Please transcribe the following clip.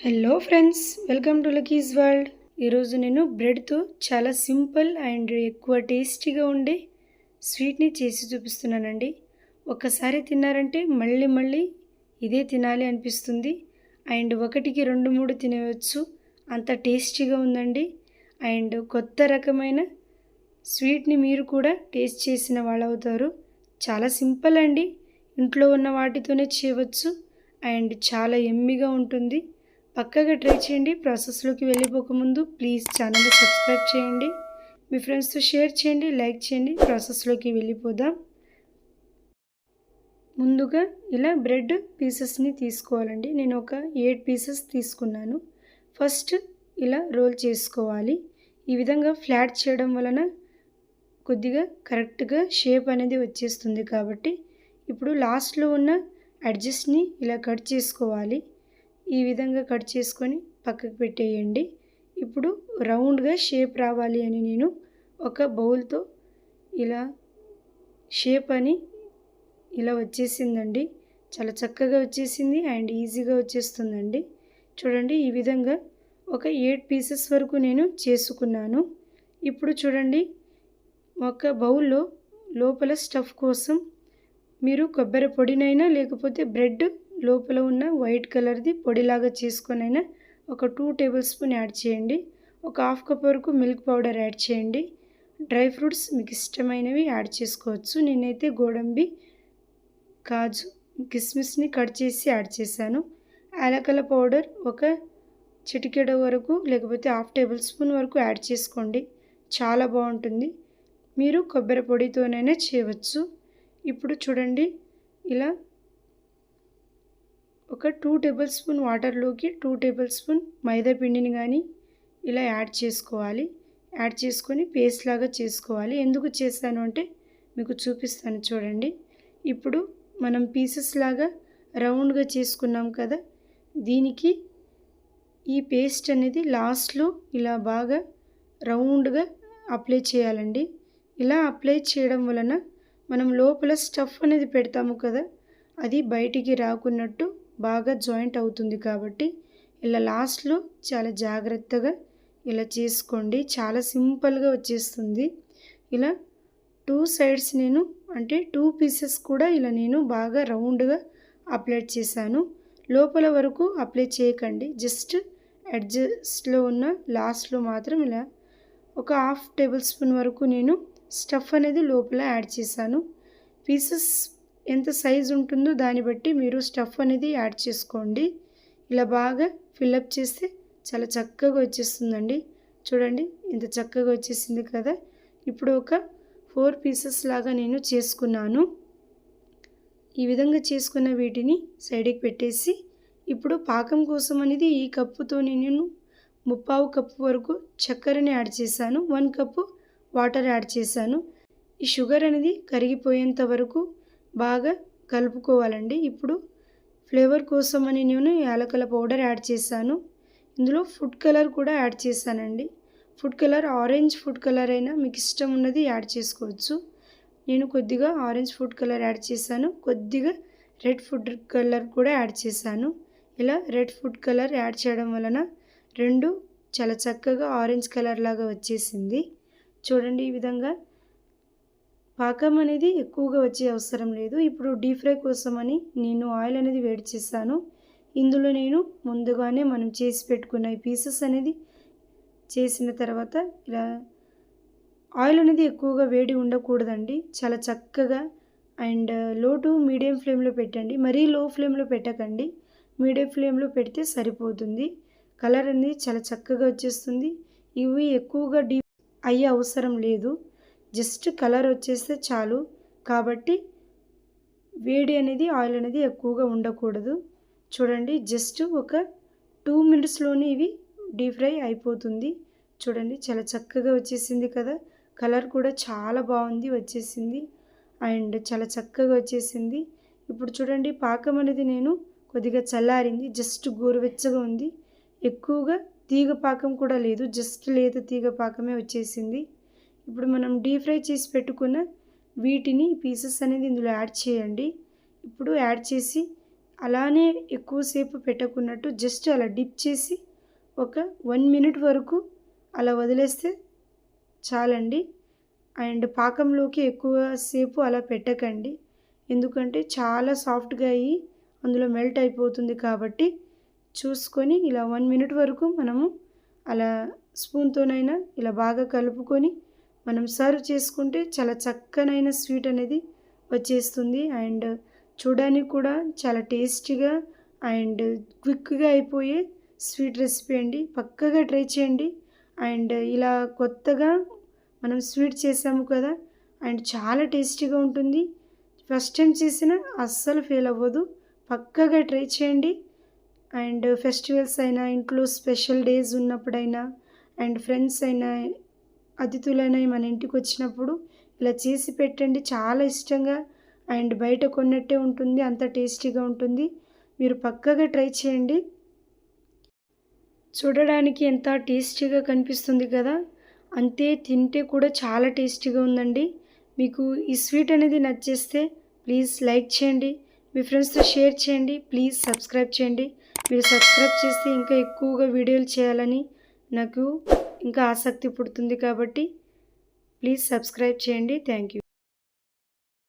Hello friends welcome to Lucky's world ఈరోజు నేను బ్రెడ్తో చాలా సింపుల్ అండ్ ఎక్కువ టేస్టీగా ఉండే స్వీట్ని చేసి చూపిస్తున్నానండి. ఒక్కసారి తిన్నారంటే మళ్ళీ మళ్ళీ ఇదే తినాలి అనిపిస్తుంది. అండ్ ఒకటికి రెండు మూడు తినవచ్చు అంత టేస్టీగా ఉందండి. అండ్ కొత్త రకమైన స్వీట్ని మీరు కూడా టేస్ట్ చేసిన వాళ్ళు అవుతారు చాలా సింపుల్ అండి. ఇంట్లో ఉన్న వాటితోనే చేయవచ్చు. అండ్ చాలా ఎమ్మిగా ఉంటుంది. పక్కగా ట్రై చేయండి. ప్రాసెస్లోకి వెళ్ళిపోకముందు ప్లీజ్ ఛానల్ని సబ్స్క్రైబ్ చేయండి. మీ ఫ్రెండ్స్తో షేర్ చేయండి లైక్ చేయండి. ప్రాసెస్లోకి వెళ్ళిపోదాం. ముందుగా ఇలా బ్రెడ్ పీసెస్ని తీసుకోవాలండి. నేను ఒక ఎయిట్ పీసెస్ తీసుకున్నాను. ఫస్ట్ ఇలా రోల్ చేసుకోవాలి. ఈ విధంగా ఫ్లాట్ చేయడం వలన కొద్దిగా కరెక్ట్గా షేప్ అనేది వచ్చేస్తుంది కాబట్టి ఇప్పుడు లాస్ట్లో ఉన్న అడ్జస్ట్ని ఇలా కట్ చేసుకోవాలి. ఈ విధంగా కట్ చేసుకొని పక్కకు పెట్టేయండి. ఇప్పుడు రౌండ్గా షేప్ రావాలి అని నేను ఒక బౌల్తో ఇలా షేప్ అని ఇలా వచ్చేసిందండి. చాలా చక్కగా వచ్చేసింది అండ్ ఈజీగా వచ్చేస్తుందండి. చూడండి ఈ విధంగా ఒక ఎయిట్ పీసెస్ వరకు నేను చేసుకున్నాను. ఇప్పుడు చూడండి ఒక బౌల్లో లోపల స్టఫ్ కోసం మీరు కొబ్బరి పొడినైనా లేకపోతే బ్రెడ్ లోపల ఉన్న వైట్ కలర్ది పొడిలాగా చేసుకొనైనా ఒక టూ టేబుల్ స్పూన్ యాడ్ చేయండి. ఒక హాఫ్ కప్ వరకు మిల్క్ పౌడర్ యాడ్ చేయండి. డ్రై ఫ్రూట్స్ మీకు ఇష్టమైనవి యాడ్ చేసుకోవచ్చు. నేనైతే గోడంబి కాజు కిస్మిస్ని కట్ చేసి యాడ్ చేశాను. యాలకల పౌడర్ ఒక చిటికెడ వరకు లేకపోతే హాఫ్ టేబుల్ స్పూన్ వరకు యాడ్ చేసుకోండి. చాలా బాగుంటుంది. మీరు కొబ్బరి పొడితోనైనా చేయవచ్చు. ఇప్పుడు చూడండి ఇలా ఒక టూ టేబుల్ స్పూన్ వాటర్లోకి టూ టేబుల్ స్పూన్ మైదా పిండిని కానీ ఇలా యాడ్ చేసుకోవాలి. యాడ్ చేసుకొని పేస్ట్ లాగా చేసుకోవాలి. ఎందుకు చేస్తాను అంటే మీకు చూపిస్తాను చూడండి. ఇప్పుడు మనం పీసెస్ లాగా రౌండ్గా చేసుకున్నాం కదా దీనికి ఈ పేస్ట్ అనేది లాస్ట్లో ఇలా బాగా రౌండ్గా అప్లై చేయాలండి. ఇలా అప్లై చేయడం వలన మనం లోపల స్టఫ్ అనేది పెడతాము కదా అది బయటికి రాకున్నట్టు బాగా జాయింట్ అవుతుంది కాబట్టి ఇలా లాస్ట్లో చాలా జాగ్రత్తగా ఇలా చేసుకోండి. చాలా సింపుల్గా వచ్చేస్తుంది. ఇలా టూ సైడ్స్ నేను అంటే టూ పీసెస్ కూడా ఇలా నేను బాగా రౌండ్గా అప్లై చేశాను. లోపల వరకు అప్లై చేయకండి. జస్ట్ అడ్జస్ట్లో ఉన్న లాస్ట్లో మాత్రం ఇలా ఒక హాఫ్ టేబుల్ స్పూన్ వరకు నేను స్టఫ్ అనేది లోపల యాడ్ చేశాను. పీసెస్ ఎంత సైజ్ ఉంటుందో దాన్ని బట్టి మీరు స్టఫ్ అనేది యాడ్ చేసుకోండి. ఇలా బాగా ఫిల్అప్ చేస్తే చాలా చక్కగా వచ్చేస్తుందండి. చూడండి ఇంత చక్కగా వచ్చేసింది కదా. ఇప్పుడు ఒక ఫోర్ పీసెస్ లాగా నేను చేసుకున్నాను. ఈ విధంగా చేసుకున్న వీటిని సైడ్కి పెట్టేసి ఇప్పుడు పాకం కోసం అనేది ఈ కప్పుతో నేను ముప్పావు కప్పు వరకు చక్కెరని యాడ్ చేశాను. వన్ కప్పు వాటర్ యాడ్ చేశాను. ఈ షుగర్ అనేది కరిగిపోయేంత వరకు బాగా కలుపుకోవాలండి. ఇప్పుడు ఫ్లేవర్ కోసం అని నేను యాలకల పౌడర్ యాడ్ చేశాను. ఇందులో ఫుడ్ కలర్ కూడా యాడ్ చేశానండి. Food colour orange food colour అయినా మీకు ఇష్టం ఉన్నది యాడ్ చేసుకోవచ్చు. నేను కొద్దిగా ఆరెంజ్ ఫుడ్ కలర్ యాడ్ చేశాను. కొద్దిగా రెడ్ ఫుడ్ కలర్ కూడా యాడ్ చేశాను. ఇలా రెడ్ ఫుడ్ కలర్ యాడ్ చేయడం వలన రెండు చాలా చక్కగా ఆరెంజ్ కలర్ లాగా వచ్చేసింది. చూడండి ఈ విధంగా పాకం అనేది ఎక్కువగా వచ్చే అవసరం లేదు. ఇప్పుడు డీప్ ఫ్రై కోసం అని నేను ఆయిల్ అనేది వేడి చేశాను. ఇందులో నేను ముందుగానే మనం చేసి పెట్టుకున్న ఈ పీసెస్ అనేది చేసిన తర్వాత ఇలా ఆయిల్ అనేది ఎక్కువగా వేడి ఉండకూడదండి. చాలా చక్కగా అండ్లో టు మీడియం ఫ్లేమ్లో పెట్టండి. మరీ లో ఫ్లేమ్లో పెట్టకండి. మీడియం ఫ్లేమ్లో పెడితే సరిపోతుంది. కలర్ అనేది చాలా చక్కగా వచ్చేస్తుంది. ఇవి ఎక్కువగా డీప్ అయ్యే అవసరం లేదు. జస్ట్ కలర్ వచ్చేస్తే చాలు. కాబట్టి వేడి అనేది ఆయిల్ అనేది ఎక్కువగా ఉండకూడదు. చూడండి జస్ట్ ఒక టూ మినిట్స్లోనే ఇవి డీప్ ఫ్రై అయిపోతుంది. చూడండి చాలా చక్కగా వచ్చేసింది కదా. కలర్ కూడా చాలా బాగుంది వచ్చేసింది. అండ్ చాలా చక్కగా వచ్చేసింది. ఇప్పుడు చూడండి పాకం అనేది నేను కొద్దిగా చల్లారింది. జస్ట్ గోరువెచ్చగా ఉంది. ఎక్కువగా తీగ పాకం కూడా లేదు. జస్ట్ లేత తీగ పాకమే వచ్చేసింది. ఇప్పుడు మనం డీప్ ఫ్రై చేసి పెట్టుకున్న వీటిని పీసెస్ అనేది ఇందులో యాడ్ చేయండి. ఇప్పుడు యాడ్ చేసి అలానే ఎక్కువసేపు పెట్టకున్నట్టు జస్ట్ అలా డిప్ చేసి ఒక వన్ మినిట్ వరకు అలా వదిలేస్తే చాలండి. అండ్ పాకంలోకి ఎక్కువసేపు అలా పెట్టకండి. ఎందుకంటే చాలా సాఫ్ట్గా అయ్యి అందులో మెల్ట్ అయిపోతుంది కాబట్టి చూసుకొని ఇలా వన్ మినిట్ వరకు మనము అలా స్పూన్తోనైనా ఇలా బాగా కలుపుకొని మనం సర్వ్ చేసుకుంటే చాలా చక్కనైన స్వీట్ అనేది వచ్చేస్తుంది. అండ్ చూడడానికి కూడా చాలా టేస్టీగా అండ్ క్విక్గా అయిపోయే స్వీట్ రెసిపీ అండి. పక్కగా ట్రై చేయండి. అండ్ ఇలా కొత్తగా మనం స్వీట్ చేసాము కదా అండ్ చాలా టేస్టీగా ఉంటుంది. ఫస్ట్ టైం చేసిన అస్సలు ఫెయిల్ అవ్వదు. పక్కగా ట్రై చేయండి. అండ్ ఫెస్టివల్స్ అయినా ఇంట్లో స్పెషల్ డేస్ ఉన్నప్పుడైనా అండ్ ఫ్రెండ్స్ అయినా అతిథులైనా మన ఇంటికి వచ్చినప్పుడు ఇలా చేసి పెట్టండి. చాలా ఇష్టంగా అండ్ బయట కొన్నట్టే ఉంటుంది. అంత టేస్టీగా ఉంటుంది. మీరు పక్కగా ట్రై చేయండి. చూడడానికి ఎంత టేస్టీగా కనిపిస్తుంది కదా. అంతే తింటే కూడా చాలా టేస్టీగా ఉందండి. మీకు ఈ స్వీట్ అనేది నచ్చేస్తే ప్లీజ్ లైక్ చేయండి. మీ ఫ్రెండ్స్తో షేర్ చేయండి. ప్లీజ్ సబ్స్క్రైబ్ చేయండి. మీరు సబ్స్క్రైబ్ చేస్తే ఇంకా ఎక్కువగా వీడియోలు చేయాలని నాకు ఇంకా ఆసక్తి పుడుతుంది కాబట్టి ప్లీజ్ సబ్స్క్రైబ్ చేయండి. Thank you.